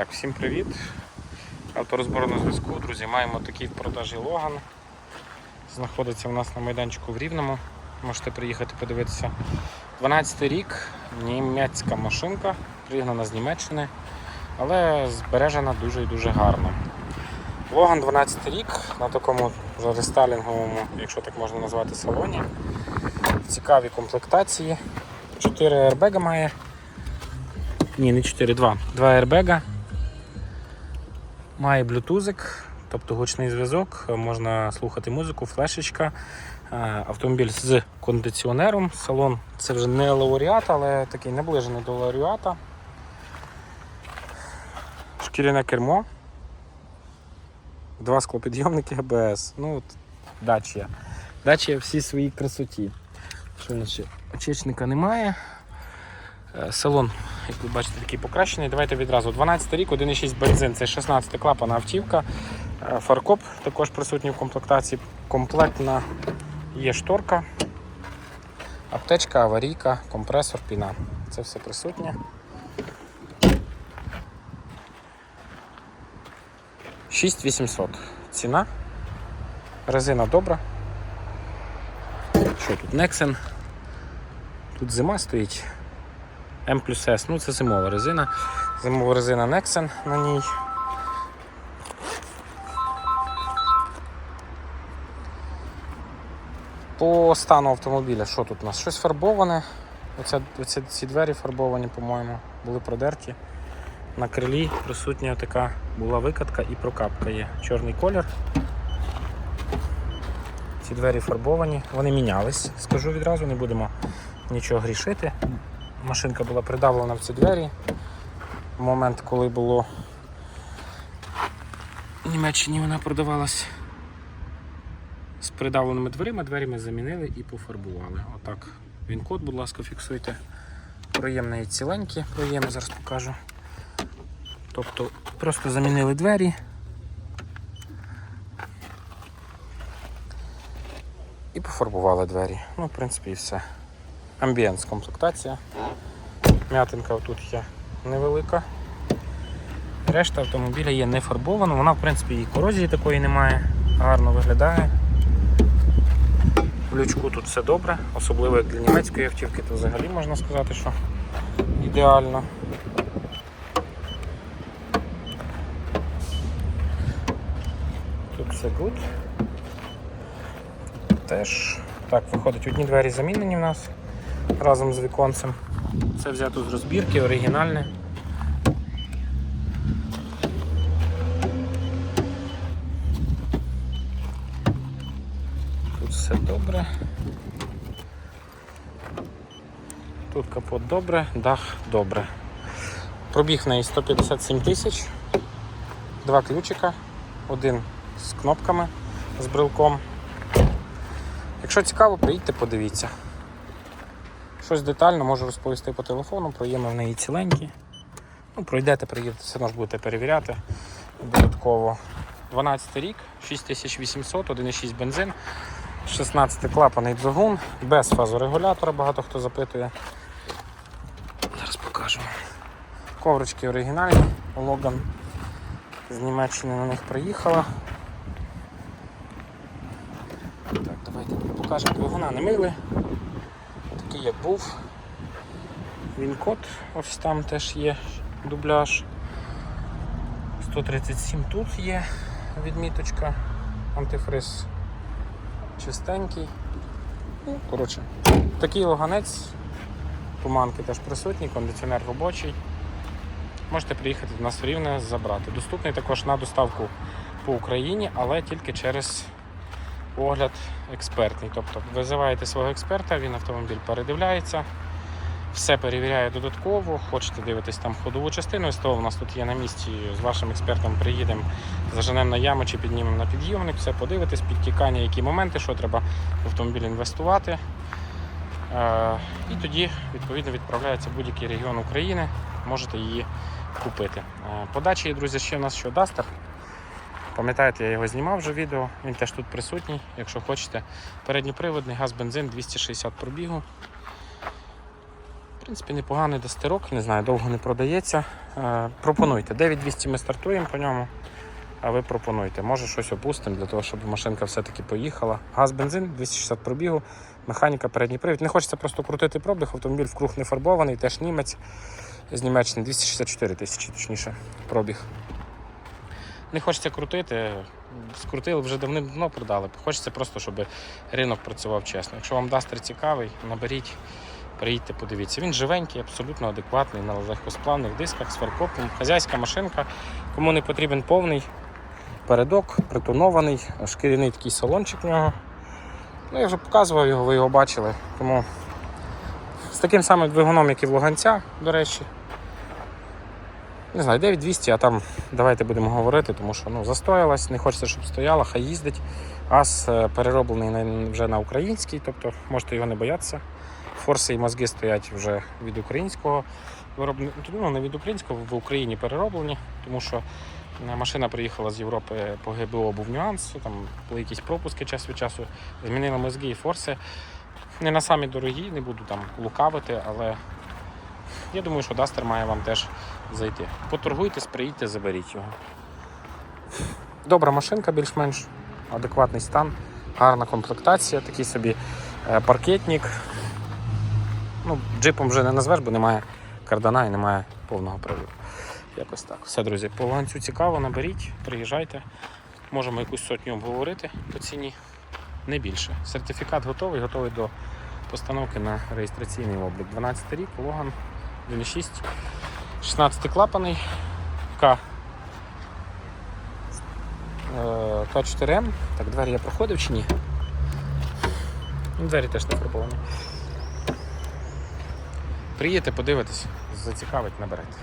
Так, всім привіт. Авторозбор на зв'язку, друзі. Маємо такий в продажі Логан. Знаходиться у нас на майданчику в Рівному. Можете приїхати подивитися. 12 рік, німецька машинка, пригнана з Німеччини, але збережена дуже і дуже гарно. Логан 12 рік на такому рестайлінговому, якщо так можна назвати, салоні. В цікавій комплектації. 4 аербега має. Ні, не 4, 2. 2 аербега. Має блютузик, тобто гучний зв'язок, можна слухати музику, флешечка. Е, Автомобіль з кондиціонером. Салон це вже не лауреат, але такий наближений до лауреата. Шкіряне кермо. Два склопідйомники АБС. Ну, от, дача. Дача всі своїй красоті. Що? Очечника немає. Е, Салон, як ви бачите, такий покращений. Давайте відразу. 12 рік, 1,6 бензин, це 16 клапана автівка. Е, Фаркоп також присутній в комплектації. Комплектна є шторка, аптечка, аварійка, компресор, піна. Це все присутнє. Шість 800. Ціна. Резина добра. Що тут? Nexen. Тут зима стоїть. М плюс S, ну це зимова резина. Зимова резина Nexen на ній. По стану автомобіля, що тут у нас? Щось фарбоване. Оце, оце, ці двері фарбовані, по-моєму, були продерті. На крилі присутня така була викатка і прокапка є. Чорний колір. Ці двері фарбовані, вони мінялись, скажу відразу, не будемо нічого грішити. Машинка була придавлена в ці двері. В момент, коли було в Німеччині вона продавалась з придавленими дверима, двері ми замінили і пофарбували. Отак. Він код, будь ласка, фіксуйте. Проємне і ціленькі, проєми зараз покажу. Тобто просто замінили двері. І пофарбували двері. Ну, в принципі, і все. Амбієнс комплектація. М'ятинка тут є невелика. Решта автомобіля є не фарбована, вона в принципі і корозії такої немає, гарно виглядає. В лючку тут все добре, особливо як для німецької автівки, то взагалі можна сказати, що ідеально. Тут все good. Теж так, виходить, одні двері замінені в нас разом з віконцем. Це взято з розбірки, оригінальне. Тут все добре. Тут капот добре, дах добре. Пробіг в неї 157 тисяч, два ключика, один з кнопками, з брелком. Якщо цікаво, приїдьте, подивіться. Щось детально можу розповісти по телефону, проєми в неї ціленькі. Ну, пройдете, приїдете, все одно ж будете перевіряти. Додатково 12 рік, 6800, 1,6 бензин, 16 клапаний двигун, без фазорегулятора, багато хто запитує. Зараз покажу. Коврички оригінальні, Логан з Німеччини на них приїхала. Так, давайте покажемо. Двигуна не мили. Такий як був. Він код, ось там теж є дубляж. 137 тут є відміточка, антифриз чистенький. Ну, коротше, такий логанець, туманки теж присутні, кондиціонер робочий. Можете приїхати до нас в Рівне забрати. Доступний також на доставку по Україні, але тільки через огляд експертний. Тобто визиваєте свого експерта, він автомобіль передивляється, все перевіряє додатково, хочете дивитись там ходову частину, СТО у нас тут є на місці, з вашим експертом приїдемо, заженемо на яму чи піднімемо на підйомник, все подивитись, підтікання, які моменти, що треба в автомобіль інвестувати. Е, І тоді відповідно відправляється будь-який регіон України, можете її купити. Е, Подачі, друзі, ще у нас що Duster. Пам'ятаєте, я його знімав вже відео, він теж тут присутній, якщо хочете. Передньоприводний газ бензин 260 пробігу. В принципі, непоганий достирок, не знаю, довго не продається. Е, пропонуйте. 9200 ми стартуємо по ньому. А ви пропонуйте. Може щось опустимо для того, щоб машинка все-таки поїхала. Газ, бензин, 260 пробігу, механіка, передній привід. Не хочеться просто крутити пробіг, автомобіль вкруг не фарбований, теж німець з Німеччини, 264 тисячі, точніше, пробіг. Не хочеться крутити, скрутили вже давним-давно продали. Хочеться просто, щоб ринок працював чесно. Якщо вам дастер цікавий, наберіть, приїдьте, подивіться. Він живенький, абсолютно адекватний, на легкосплавних дисках з. Хазяйська машинка. Кому не потрібен повний передок, притонований, шкіряний такий салончик в нього. Ну, я вже показував його, ви його бачили. Тому з таким самим двигуном, як і в Луганця, до речі. Не знаю, 9200, а там давайте будемо говорити, тому що ну, застоялась, не хочеться, щоб стояла, хай їздить. Газ е, перероблений вже на український, тобто можете його не боятися. Форси і мозги стоять вже від українського виробника. Ну, не від українського, в Україні перероблені, тому що е, машина приїхала з Європи по ГБО був нюанс, там були якісь пропуски час від часу. Змінили мозги і форси. Не на самі дорогі, не буду там лукавити, але я думаю, що Дастер має вам теж зайти. Поторгуйтесь, приїдьте, заберіть його. Добра машинка, більш-менш адекватний стан, гарна комплектація, такий собі е, паркетник. Ну, джипом вже не назвеш, бо немає кардана і немає повного приводу. Якось так. Все, друзі, по ланцю цікаво, наберіть, приїжджайте. Можемо якусь сотню обговорити по ціні. Не більше. Сертифікат готовий, готовий до постановки на реєстраційний облік. 12 рік, Логан 1.6, 16 клапаний, К. е, К4М. Так, двері я проходив чи ні? Ну, Двері теж не фарбовані. Приїдете, подивитесь, зацікавить, наберете.